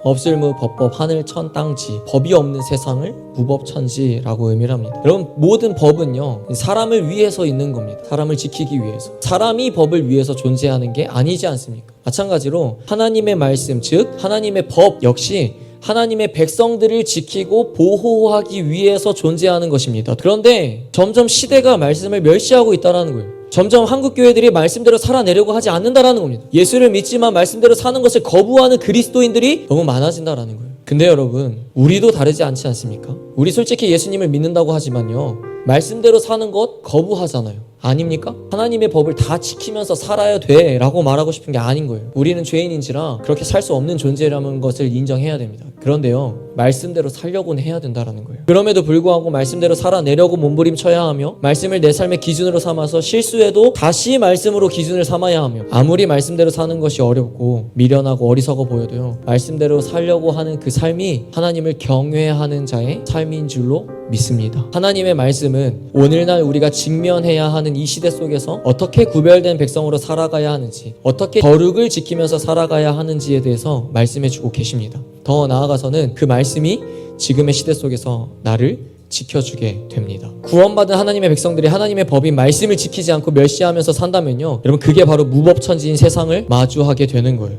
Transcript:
없을무 법법 하늘 천 땅지 법이 없는 세상을 무법천지라고 의미를 합니다. 여러분 모든 법은요 사람을 위해서 있는 겁니다. 사람을 지키기 위해서 사람이 법을 위해서 존재하는 게 아니지 않습니까? 마찬가지로 하나님의 말씀 즉 하나님의 법 역시 하나님의 백성들을 지키고 보호하기 위해서 존재하는 것입니다. 그런데 점점 시대가 말씀을 멸시하고 있다는 거예요. 점점 한국 교회들이 말씀대로 살아내려고 하지 않는다라는 겁니다. 예수를 믿지만 말씀대로 사는 것을 거부하는 그리스도인들이 너무 많아진다라는 거예요. 근데 여러분, 우리도 다르지 않지 않습니까? 우리 솔직히 예수님을 믿는다고 하지만요. 말씀대로 사는 것 거부하잖아요. 아닙니까? 하나님의 법을 다 지키면서 살아야 돼 라고 말하고 싶은 게 아닌 거예요. 우리는 죄인인지라 그렇게 살 수 없는 존재라는 것을 인정해야 됩니다. 그런데요, 말씀대로 살려고는 해야 된다라는 거예요. 그럼에도 불구하고 말씀대로 살아내려고 몸부림쳐야 하며 말씀을 내 삶의 기준으로 삼아서 실수해도 다시 말씀으로 기준을 삼아야 하며 아무리 말씀대로 사는 것이 어렵고 미련하고 어리석어 보여도요, 말씀대로 살려고 하는 그 삶이 하나님을 경외하는 자의 삶인 줄로 믿습니다. 하나님의 말씀은 오늘날 우리가 직면해야 하는 이 시대 속에서 어떻게 구별된 백성으로 살아가야 하는지, 어떻게 거룩을 지키면서 살아가야 하는지에 대해서 말씀해 주고 계십니다. 더 나아가서는 그 말씀이 지금의 시대 속에서 나를 지켜주게 됩니다. 구원받은 하나님의 백성들이 하나님의 법인 말씀을 지키지 않고 멸시하면서 산다면요. 여러분 그게 바로 무법천지인 세상을 마주하게 되는 거예요.